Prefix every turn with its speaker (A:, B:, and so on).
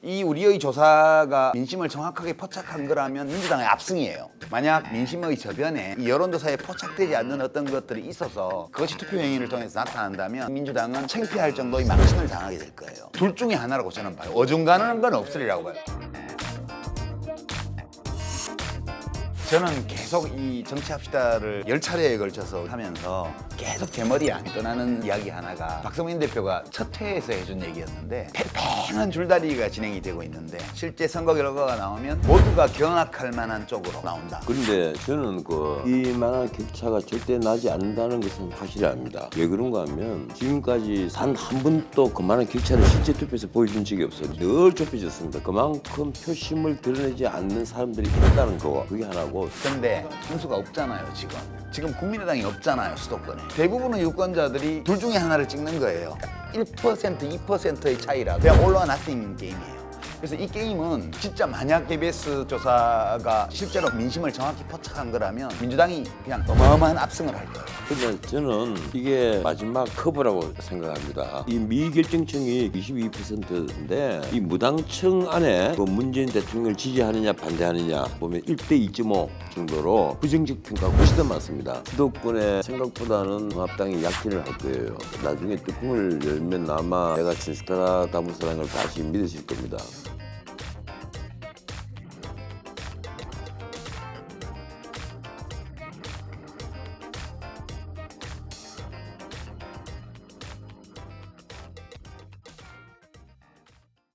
A: 이 우리의 조사가 민심을 정확하게 포착한 거라면 민주당의 압승이에요. 만약 민심의 저변에 이 여론조사에 포착되지 않는 어떤 것들이 있어서 그것이 투표행위를 통해서 나타난다면 민주당은 창피할 정도의 망신을 당하게 될 거예요. 둘 중에 하나라고 저는 봐요. 어중간한 건 없으리라고 봐요. 저는 계속 이 정치합시다를 열 차례에 걸쳐서 하면서 계속 제 머리에 안 떠나는 이야기 하나가 박성민 대표가 첫 회에서 해준 얘기였는데 팽팽한 줄다리기가 진행이 되고 있는데 실제 선거 결과가 나오면 모두가 경악할 만한 쪽으로 나온다.
B: 그런데 저는 그 이만한 격차가 절대 나지 않는다는 것은 확실합니다. 왜 그런가 하면 지금까지 단 한 번도 그만한 격차를 실제 투표에서 보여준 적이 없어요. 늘 좁혀졌습니다. 그만큼 표심을 드러내지 않는 사람들이 있다는 거 그게 하나고
A: 근데 선수가 없잖아요 지금. 지금 국민의당이 없잖아요 수도권에. 대부분의 유권자들이 둘 중에 하나를 찍는 거예요. 1% 2%의 차이라 그냥 올라와 나스인 게임이에요 그래서 이 게임은 진짜 만약 KBS 조사가 실제로 민심을 정확히 포착한 거라면 민주당이 그냥 어마어마한 압승을 할 거예요
B: 근데 저는 이게 마지막 커브라고 생각합니다. 이 미결정층이 22%인데 이 무당층 안에 그 문재인 대통령을 지지하느냐 반대하느냐 보면 1대 2.5 정도로 부정적 평가가 훨씬 더 많습니다. 수도권에 생각보다는 통합당이 약진을 할 거예요. 나중에 뚜껑을 열면 아마 내가 진스타라 다무사랑을 다시 믿으실 겁니다.